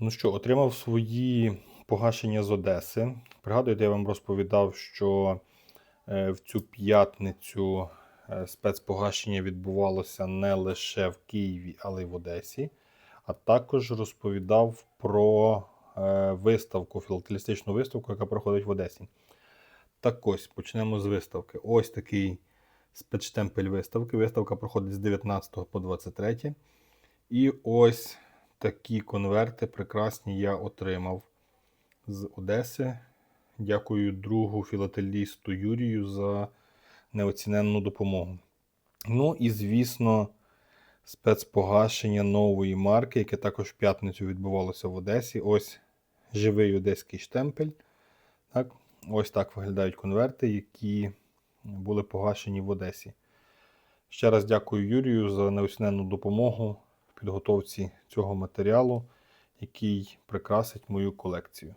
Ну що, отримав свої погашення з Одеси. Пригадуєте, я вам розповідав, що е, в цю п'ятницю е, спецпогашення відбувалося не лише в Києві, але й в Одесі. А також розповідав про е, виставку, філателістичну виставку, яка проходить в Одесі. Так ось почнемо з виставки. Ось такий спецштемпель виставки. Виставка проходить з 19 по 23. І ось такі конверти прекрасні я отримав з Одеси. Дякую другу філателісту Юрію за неоціненну допомогу. Ну і, звісно, спецпогашення нової марки, яке також в п'ятницю відбувалося в Одесі. Ось живий одеський штемпель. Так, ось так виглядають конверти, які були погашені в Одесі. Ще раз дякую Юрію за неоціненну допомогу підготовці цього матеріалу, який прикрасить мою колекцію.